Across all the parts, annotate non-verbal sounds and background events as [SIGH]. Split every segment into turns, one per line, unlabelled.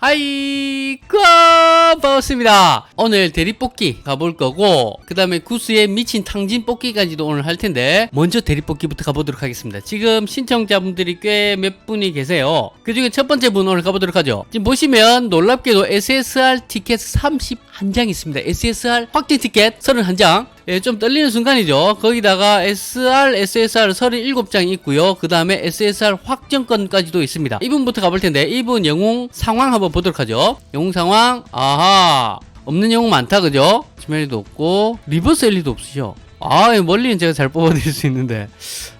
하이고 반갑습니다. 오늘 대리뽑기 가볼 거고 그 다음에 구스의 미친 탕진 뽑기까지도 오늘 할 텐데 먼저 대리뽑기부터 가보도록 하겠습니다. 지금 신청자분들이 꽤 몇 분이 계세요. 그 중에 첫 번째 분 오늘 가보도록 하죠. 지금 보시면 놀랍게도 SSR 티켓 31장 있습니다. SSR 확定티켓 31장 예, 좀 떨리는 순간이죠. 거기다가 SR, SSR 37장 있고요. 그 다음에 SSR 확정권까지도 있습니다. 이분부터 가볼 텐데 이분 영웅 상황 한번 보도록 하죠. 영웅 상황, 아하, 없는 영웅 많다, 그죠? 지멜리도 없고 리버스 엘리도 없으셔. 아, 이 멀리는 제가 잘 뽑아드릴 수 있는데.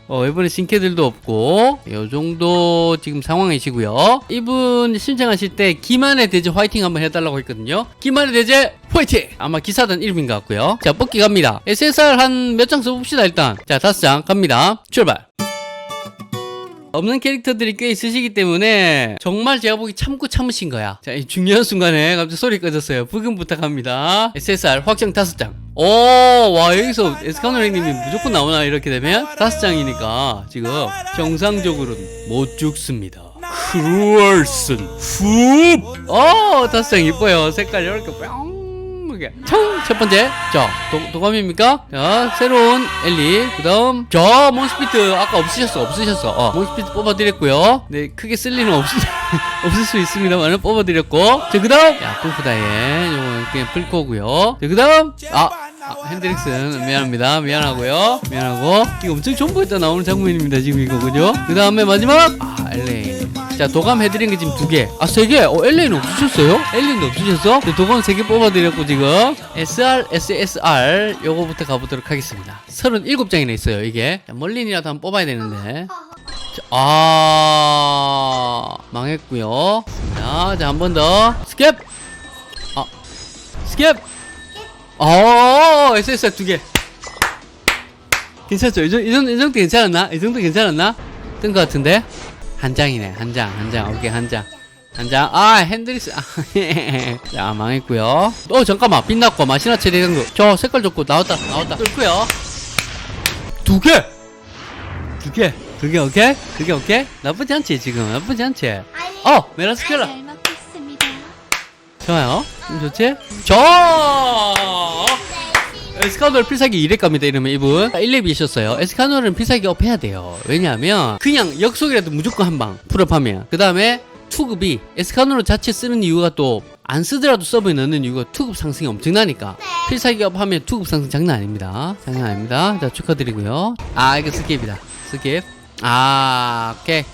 어, 이번에 신캐들도 없고, 요 정도 지금 상황이시고요. 이분 신청하실 때 기만의 대제 화이팅 한번 해달라고 했거든요. 기만의 대제 화이팅! 아마 기사단 이름인 것 같고요. 자, 뽑기 갑니다. SSR 한 몇 장 써봅시다, 일단. 자, 다섯 장 갑니다. 출발! 없는 캐릭터들이 꽤 있으시기 때문에 정말 제가 보기 참고 참으신 거야. 자, 이 중요한 순간에 갑자기 소리 꺼졌어요. 부금 부탁합니다. SSR 확정 다섯 장. 오, 와, 여기서 에스카노랭님이 무조건 나오나, 이렇게 되면? 다섯 장이니까 지금 정상적으로는 못 죽습니다. 크루얼슨, 훅! 어, 다섯 장 이뻐요. 색깔 이렇게 뿅! 총! 첫 번째, 자, 도, 도감입니까? 자, 새로운 엘리. 그 다음, 저, 몬스피트. 아까 없으셨어, 없으셨어. 어, 몬스피트 뽑아드렸고요. 네, 크게 쓸 일은 없, [LAUGHS] 없을 수 있습니다만, 뽑아드렸고. 자, 그 다음, 야, 골프다이엔. 요거 그냥 풀코고요. 자, 그 다음, 아, 아, 핸드릭슨 미안합니다 미안하고요 미안하고 이거 엄청 정보에다 나오는 장면입니다 지금 이거 그죠 그 다음에 마지막 아 LA 자 도감 해드린 게 지금 두 개 아 세 개? 어 LA는 없으셨어요? LA는 없으셨어? 네, 도감 세 개 뽑아드렸고 지금. SR SSR 요거부터 가보도록 하겠습니다. 37장이나 있어요 이게. 자, 멀린이라도 한번 뽑아야 되는데. 자, 아 망했고요. 자 자 한 번 더. 스캡 아 스캡 어, SSR 두 개. 괜찮죠? 이 정도, 이 정도, 이 정도 괜찮았나? 이 정도 괜찮았나? 뜬 것 같은데? 한 장이네. 한 장, 한 장. 오케이, 한 장. 한 장. 아, 핸드릭스. 아, 자, 망했고요 어, 잠깐만. 빛났고, 마시나 체리된 거. 저 색깔 좋고, 나왔다, 나왔다. 뜰고요 두 개! 두 개. 그게 오케이? 그게 오케이? 나쁘지 않지, 지금. 나쁘지 않지? 어, 메라스켈라. 좋아요. 좀 좋지? 저! 에스카노를 필살기 2렙 갑니다, 이러면 이분. 1렙이셨어요. 에스카노는 필살기 업 해야 돼요. 왜냐하면, 그냥 역속이라도 무조건 한 방, 풀업하면. 그 다음에, 투급이, 에스카노를 자체 쓰는 이유가 또, 안 쓰더라도 서브에 넣는 이유가 투급 상승이 엄청나니까. 필살기 업 하면 투급 상승 장난 아닙니다. 장난 아닙니다. 자, 축하드리고요. 아, 이거 스킵이다. 스킵. 아, 오케이.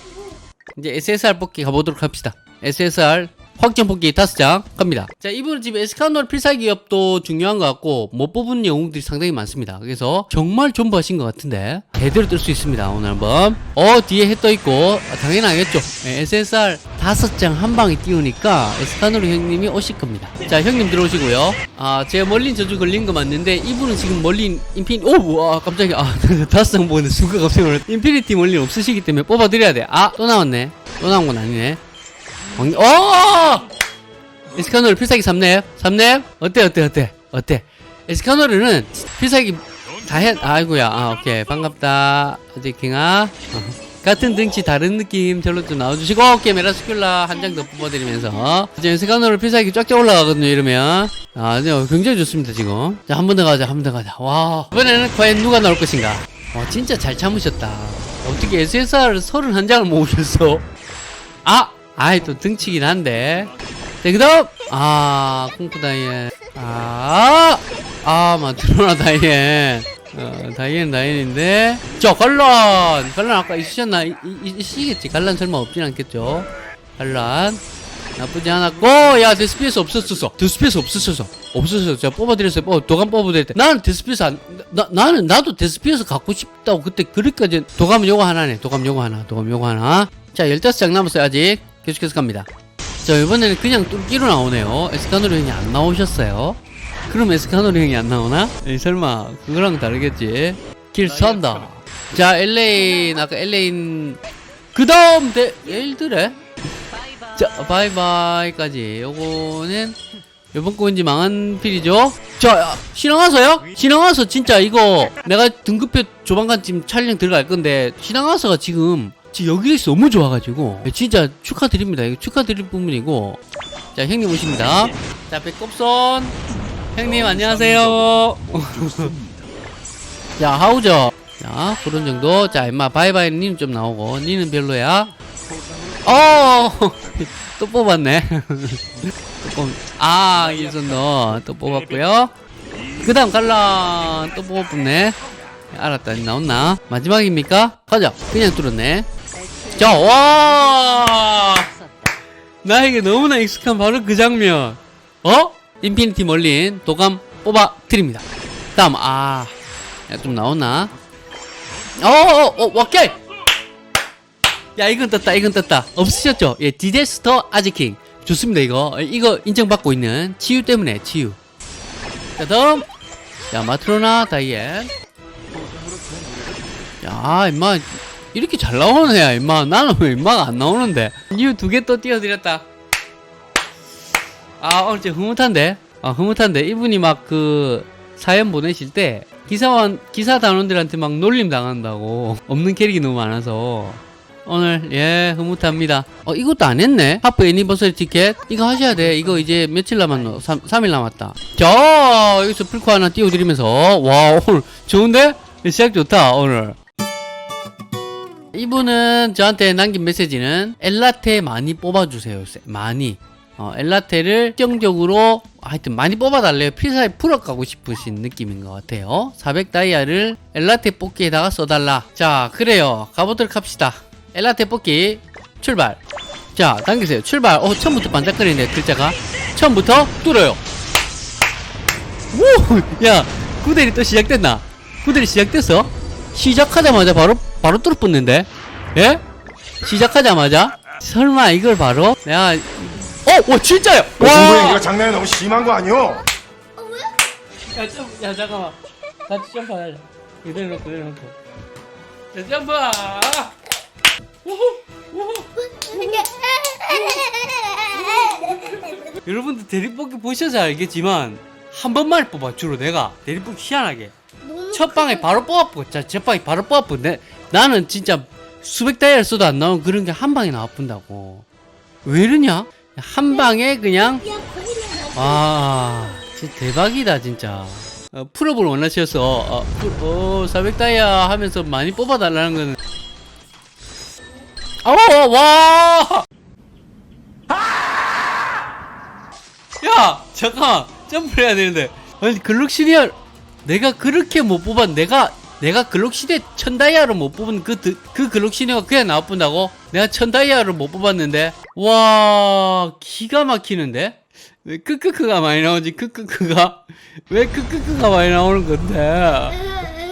이제 SSR 뽑기 가보도록 합시다. SSR 확정 뽑기 다섯 장 갑니다. 자, 이분은 지금 에스카노 필살 기업도 중요한 것 같고 못 뽑은 영웅들이 상당히 많습니다. 그래서 정말 존버하신 것 같은데 제대로 뜰 수 있습니다. 오늘 한번. 어 뒤에 해 떠 있고 아, 당연히 알겠죠. 예, SSR 다섯 장 한 방에 띄우니까 에스카노르 형님이 오실 겁니다. 자, 형님 들어오시고요. 아, 제가 멀린 저주 걸린 거 맞는데 이분은 지금 멀린 인피니 오, 와 깜짝이야. 아, [LAUGHS] 다섯 장 보는데 순간 깜짝 놀랐. 인피니티 멀린 없으시기 때문에 뽑아드려야 돼. 아, 또 나왔네. 또 나온 건 아니네. 왕... 어! 에스카노르 필살기 3렙 3렙 어때 어때 어때? 어때? 에스카노르는 필살기 다 해 아이고야. 아 오케이. 반갑다. 어제킹아. 어. [LAUGHS] 같은 등치 다른 느낌. 절로 좀 나와주시고 오케이. 메라스큘라 한 장 더 뽑아드리면서. 이제 에스카노르 필살기 쫙쫙 올라가거든요 이러면. 아 네, 굉장히 좋습니다 지금. 자 한 번 더 가자 한 번 더 가자. 와. 이번에는 과연 누가 나올 것인가? 와 진짜 잘 참으셨다. 어떻게 SSR 31장을 모으셨어? 아 아이 또 등치긴 한데. 자 그다음 아 콩쿠 다이앤. 아아 마트로나 다이앤. 어 다이앤 다이앤인데. 저 갈란! 갈란 아까 있으셨나? 이, 이, 있으시겠지? 갈란 설마 없진 않겠죠? 갈란. 나쁘지 않았고 야 데스피에스 없었었어. 데스피에스 없었었어. 없었어. 제가 뽑아드렸어요. 뽑아 도감 뽑아드렸대 나는 데스피에스 안 나, 나는 나도 데스피에스 갖고 싶다고 그때 그릇까지 도감 요거 하나네. 도감 요거 하나. 도감 요거 하나. 자 15장 남았어요 아직 계속해서 갑니다. 자 이번에는 그냥 뚫기로 나오네요. 에스카노르 형이 안 나오셨어요. 그럼 에스카노르 형이 안 나오나? 에이, 설마 그거랑 다르겠지? 길 선다. 자 LA 아까 LA 그 다음 데 엘드래? 자 바이바이까지. 요거는 이번 거 왠지 망한 필이죠? 자, 신앙하서요? 신앙하서 진짜 이거. 내가 등급표 조만간 지금 촬영 들어갈 건데 신앙하서가 지금 지금 여기에서 너무 좋아가지고 진짜 축하드립니다. 축하드릴 부분이고 자 형님 오십니다. 자 백곱손 형님 안녕하세요. [LAUGHS] 자 하우저 자 그런 정도 자 임마 바이바이 님좀 나오고 니는 별로야. [LAUGHS] 어또 뽑았네. 또 [LAUGHS] 뽑... 아 일선도 또 뽑았고요. 그 다음 갈란 또 뽑았네. 알았다 나왔나? 마지막입니까? 가자 그냥 뚫었네. 자, 와! 나에게 너무나 익숙한 바로 그 장면. 어? 인피니티 멀린 도감 뽑아 드립니다. 다음, 아, 야, 좀 나오나? 어, 어, 어, 오케이! 야, 이건 떴다, 이건 떴다. 없으셨죠? 예, 디제스터 아지킹. 좋습니다, 이거. 이거 인정받고 있는 치유 때문에, 치유. 자, 다음. 자, 마트로나 다이앤. 야, 임마. 이렇게 잘 나오는 애야, 임마. 나는 왜 임마가 안 나오는데? 이유 두 개 또 띄워드렸다. 아, 오늘 좀 흐뭇한데? 아, 흐뭇한데? 이분이 막 그, 사연 보내실 때, 기사원, 기사 단원들한테 막 놀림 당한다고. [LAUGHS] 없는 캐릭이 너무 많아서. 오늘, 예, 흐뭇합니다. 어, 이것도 안 했네? 하프 애니버서리 티켓? 이거 하셔야 돼. 이거 이제 며칠 남았노? 3, 3일 남았다. 자, 여기서 풀코 하나 띄워드리면서, 와, 오늘 좋은데? 시작 좋다, 오늘. 이분은 저한테 남긴 메시지는 엘라테 많이 뽑아주세요. 세- 많이. 어, 엘라테를 특정적으로 하여튼 많이 뽑아달래요. 필사에 풀어가고 싶으신 느낌인 것 같아요. 400 다이아를 엘라테 뽑기에다가 써달라. 자, 그래요. 가보도록 합시다. 엘라테 뽑기 출발. 자, 당기세요. 출발. 어, 처음부터 반짝거리네, 글자가. 처음부터 뚫어요. 오! 야, 구델이 또 시작됐나? 구델이 시작됐어? 시작하자마자 바로 바로 뚫어 붙는데? 예? 시작하자마자? 설마 이걸 바로? 내가 어, 와 진짜요?
그 친구 얘기가 장난이 너무 심한 거 아니오?
야, 점, 야 잠깐만. 같이 점프하자. 그대로 놓고, 그대로 놓고. 야, 점프! 우후, 우후. [LAUGHS] 여러분들 대리뽑기 보셔서 알겠지만 한 번만 뽑아 주로 내가 대리뽑기 희한하게 첫 방에 바로 뽑아보 자, 첫 방에 바로 뽑아보 내 나는 진짜 수백 다이얼 써도 안 나오는 그런 게 한 방에 나와본다고. 왜 이러냐? 한 방에 그냥 와 진짜 대박이다 진짜. 어, 풀업을 원하셔서 어, 풀, 어, 400 다이아 하면서 많이 뽑아달라는 거는. 아우 와 야 잠깐만. 점프를 해야 되는데. 아니 글록 시리얼 내가 그렇게 못 뽑아 내가 내가 글록 시대 천 다이아로 못 뽑은 그, 드- 그 글록 시대가 그냥 나와본다고? 내가 천 다이아를 못 뽑았는데 와 기가 막히는데 왜 크크크가 많이 나오지 크크크가 왜 크크크가 많이 나오는 건데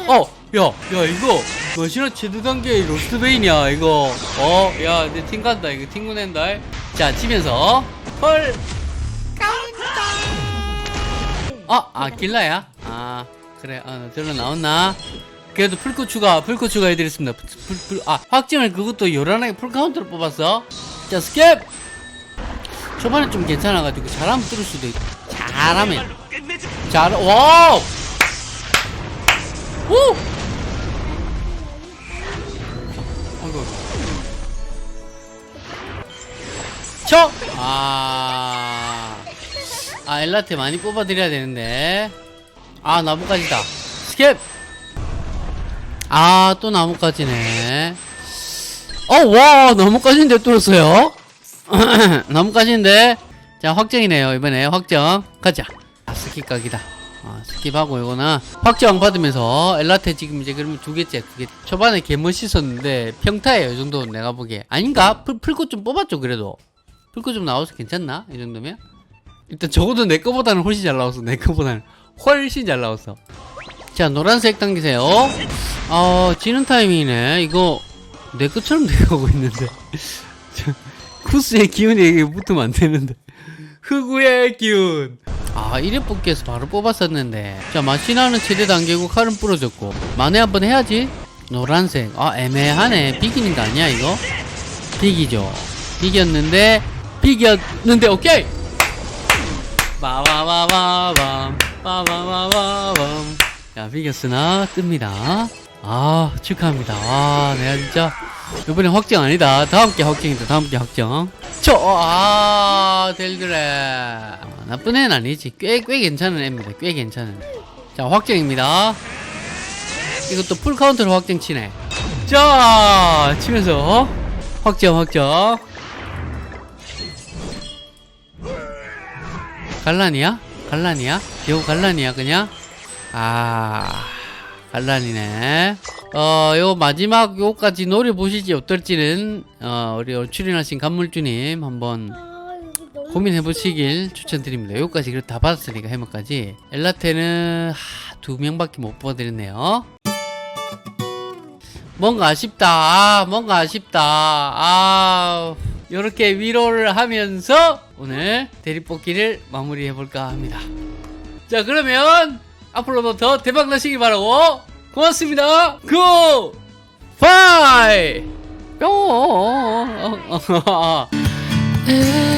어, 야, 야, 이거, 머신어 최대 단계 로스트베인이야, 이거. 어, 야, 내 팀 간다, 이거 팀구 낸다. 자, 치면서, 헐. 아, 아, 길라야? 아, 그래, 아, 들러 나왔나? 그래도 풀코 추가, 풀코 추가 해드렸습니다. 풀, 풀, 풀, 아, 확증을 그것도 요란하게 풀카운트로 뽑았어. 자, 스캡! 초반에 좀 괜찮아가지고 잘하면 뚫을 수도 있 잘하면. 잘, 와우! 오! 아이고. 쳐! 아. 아, 엘라테 많이 뽑아드려야 되는데. 아, 나뭇가지다. 스캡! 아, 또 나뭇가지네. 어, 와, 나뭇가지인데 뚫었어요? [CLEARS THROAT] 나뭇가지인데. 자, 확정이네요. 이번에 확정. 가자. 아, 스킵 각이다. 아, 스킵하고 이거나 확정 받으면서 엘라테 지금 이제 그러면 두 개째 두 개. 초반에 개 멋있었는데 평타예요. 이 정도는 내가 보기에. 아닌가? 풀, 풀꽃 좀 뽑았죠, 그래도. 풀꽃 좀 나와서 괜찮나? 이 정도면? 일단 적어도 내 거보다는 훨씬 잘 나왔어. 내 거보다는 훨씬 잘 나왔어. 자, 노란색 당기세요. 어, 지는 타이밍이네. 이거 내 것처럼 [LAUGHS] 돼가고 있는데. 저, [LAUGHS] 쿠스의 기운이 이게 붙으면 안 되는데. [LAUGHS] 흑우의 기운. 아, 1회 뽑기에서 바로 뽑았었는데. 자, 마시나는 최대 단계고 칼은 부러졌고. 만회 한번 해야지. 노란색. 아, 애매하네. 비기는 거 아니야, 이거? 비기죠. 비겼는데, 비겼는데, 오케이! 빠바바바밤 빠바바바밤 자 비겼으나 뜹니다. 아 축하합니다. 와 내가 진짜 이번엔 확정 아니다. 다음 게 확정이다. 다음 게 확정. 저 아 델그래. 아, 나쁜 애는 아니지. 꽤 꽤 괜찮은 애입니다. 꽤 괜찮은 애. 자 확정입니다. 이것도 풀 카운트로 확정 치네. 자 치면서 확정 확정. 갈란이야? 갈란이야? 겨우 갈란이야 그냥? 아 갈란이네. 어 요 마지막 요까지 노려보시지 어떨지는. 어 우리 출연하신 간물주님 한번 고민해 보시길 추천드립니다. 요까지 그래도 다 받았으니까 해머까지. 엘라테는 하, 두 명밖에 못 뽑아드렸네요. 뭔가 아쉽다. 아 뭔가 아쉽다. 아 요렇게 위로를 하면서 오늘 대리뽑기를 마무리해 볼까 합니다. 자 그러면 앞으로도 더 대박 나시길 바라고 고맙습니다. 고 파이! 뿅 [LAUGHS] [LAUGHS]